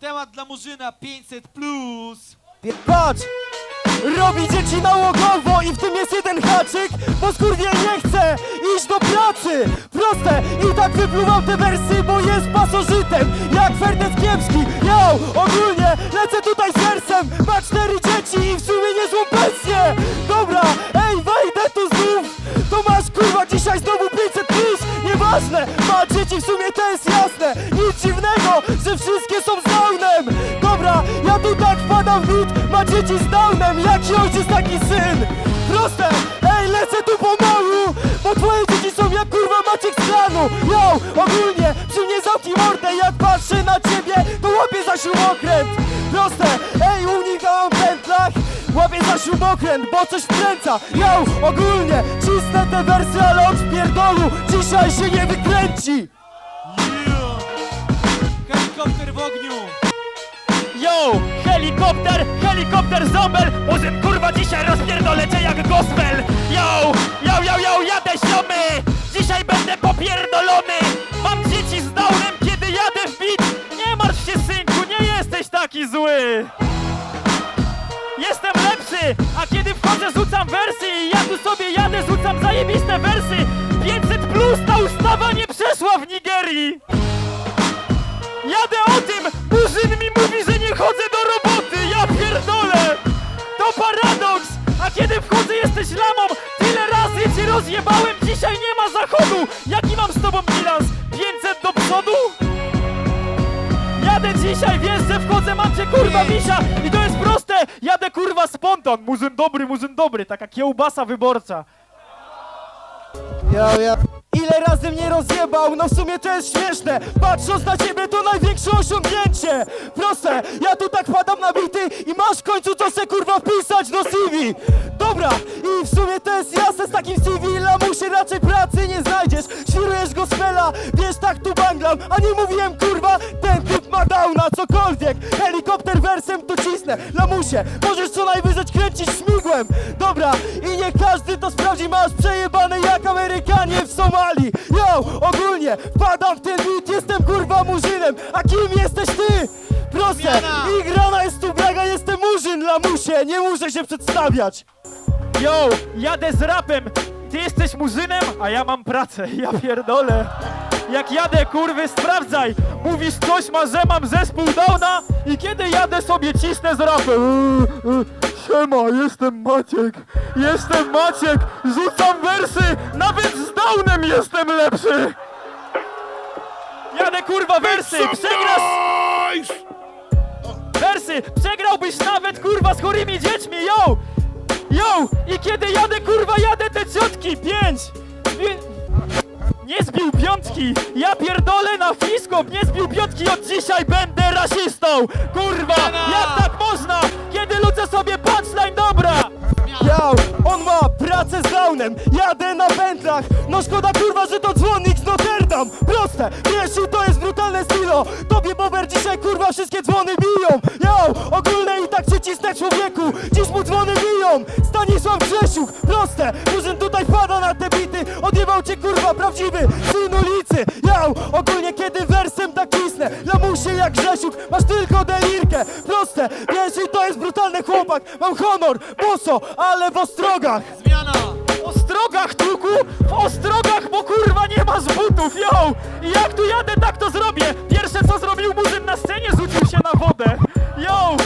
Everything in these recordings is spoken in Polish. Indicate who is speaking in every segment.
Speaker 1: Temat dla Murzyna 500 plus.
Speaker 2: Patrz! Robi dzieci nałogowo i w tym jest jeden haczyk Bo skurwiel nie chce iść do pracy Proste! I tak wypluwam te wersy, bo jest pasożytem Jak Ferdec Kiepski Yo! Ogólnie lecę tutaj z wersem Ma cztery jasne. Nic dziwnego, że wszystkie są z downem Dobra, ja tu tak wpadam w bit Ma dzieci z downem, jaki ojciec taki syn? Proste! Ej, lecę tu pomału Bo twoje dzieci są jak kurwa Maciek z klanu Yo, ogólnie przy mnie zamknij mordę Jak patrzę na ciebie, to łapię za śrubokręt. Proste! Ej, unikam w pętlach Łapię za śrubokręt, bo coś wkręca. Yo, ogólnie cisnę te wersy, ale od pierdolu Dzisiaj się nie wykręci
Speaker 1: ogniu.
Speaker 3: Yo, helikopter, helikopter zombel. Murzyn kurwa dzisiaj rozpierdolę cię jak gospel. Yo, yo, yo, yo, jadę siomy Dzisiaj będę popierdolony. Mam dzieci z downem, kiedy jadę w bit. Nie martw się synku, nie jesteś taki zły. Jestem lepszy, a kiedy wchodzę rzucam wersy. I ja tu sobie jadę, rzucam zajebiste wersy rozjebałem, dzisiaj nie ma zachodu! Jaki mam z tobą bilans? 500 do przodu? Jadę dzisiaj, wiesz, że wchodzę, mam cię kurwa misia! I to jest proste! Jadę kurwa spontan! Murzyn dobry, murzyn dobry, taka kiełbasa wyborca.
Speaker 2: Yo, yo. Ile razy mnie rozjebał, no w sumie to jest śmieszne. Patrząc na ciebie to największe osiągnięcie. Proste, ja tu tak padam na bity I masz w końcu co se kurwa wpisać do CV Dobra, i w sumie to jest jasne z takim CV Lamusie raczej pracy nie znajdziesz. Świrujesz gospela, wiesz tak tu banglam. A nie mówiłem kurwa, downa Cokolwiek, helikopter wersem tu cisnę. Lamusie, możesz co najwyżej kręcić śmigłem. Dobra, i nie każdy to sprawdzi. Masz przejebane jak Amerykanie w Somalii. Yo, ogólnie, wpadam w ten beat Jestem kurwa murzynem, a kim jesteś ty? Proste, i grana jest tu braga. Jestem murzyn, lamusie, nie muszę się przedstawiać.
Speaker 3: Yo, jadę z rapem. Ty jesteś murzynem, a ja mam pracę. Ja pierdolę. Jak jadę, kurwy, sprawdzaj. Mówisz coś, ma, że mam zespół downa i kiedy jadę sobie cisnę z rapem. Yy, yy, Siema, jestem Maciek. Jestem Maciek. Rzucam wersy. Nawet z downem jestem lepszy. Jadę, kurwa, wersy. Przegrasz... Wersy! Przegrałbyś nawet kurwa z chorymi dziećmi, yo! Yo! I kiedy jadę kurwa jadę te ciotki! Pięć! Nie zbił piątki! Ja pierdolę na fiskop! Nie zbił piątki! Od dzisiaj będę rasistą! Kurwa!
Speaker 2: Downem Jadę na pętlach No szkoda kurwa, że to dzwonnik z Notre Dame Proste, wiesz to jest brutalne stilo. Tobie Bober dzisiaj kurwa wszystkie dzwony biją. Yo, ogólne i tak cię cisnę człowieku. Dziś mu dzwony biją. Stanisław Grzesiuk, proste. Murzyn tutaj pada na te bity. Odjebał cię kurwa prawdziwy syn ulicy. Yo, ogólnie kiedy wersem tak cisnę Lamusie jak Grzesiuk, masz tylko delirkę. Proste, wiesz to jest brutalny chłopak. Mam honor, boso, ale w ostrogach
Speaker 3: Ostrogach, tuku! W ostrogach, bo kurwa nie masz butów, yo! I jak tu jadę, tak to zrobię! Pierwsze co zrobił murzyn na scenie, rzucił się na wodę! Yo!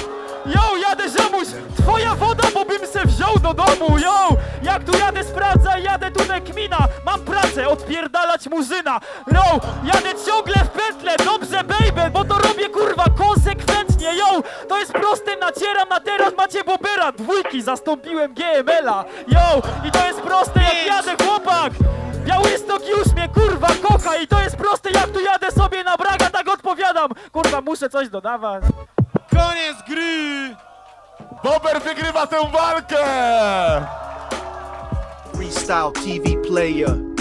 Speaker 3: Yo, jadę ziomuś! Twoja woda, bo bym se wziął do domu, yo! Jak tu jadę, sprawdzaj, jadę tutaj kmina! Mam pracę, odpierdalać murzyna! Yo! Jadę ciągle w pętle, dobrze baby, bo to robię kurwa yo! To jest proste, nacieram na teraz, macie bobera! Dwójki, zastąpiłem GML-a! Yo! I to jest proste, jak jadę, chłopak! Białystok już mnie kurwa kocha i to jest proste, jak tu jadę sobie na braga, tak odpowiadam! Kurwa, muszę coś dodawać.
Speaker 1: Koniec gry.
Speaker 4: Bober wygrywa tę walkę!
Speaker 5: Freestyle TV player.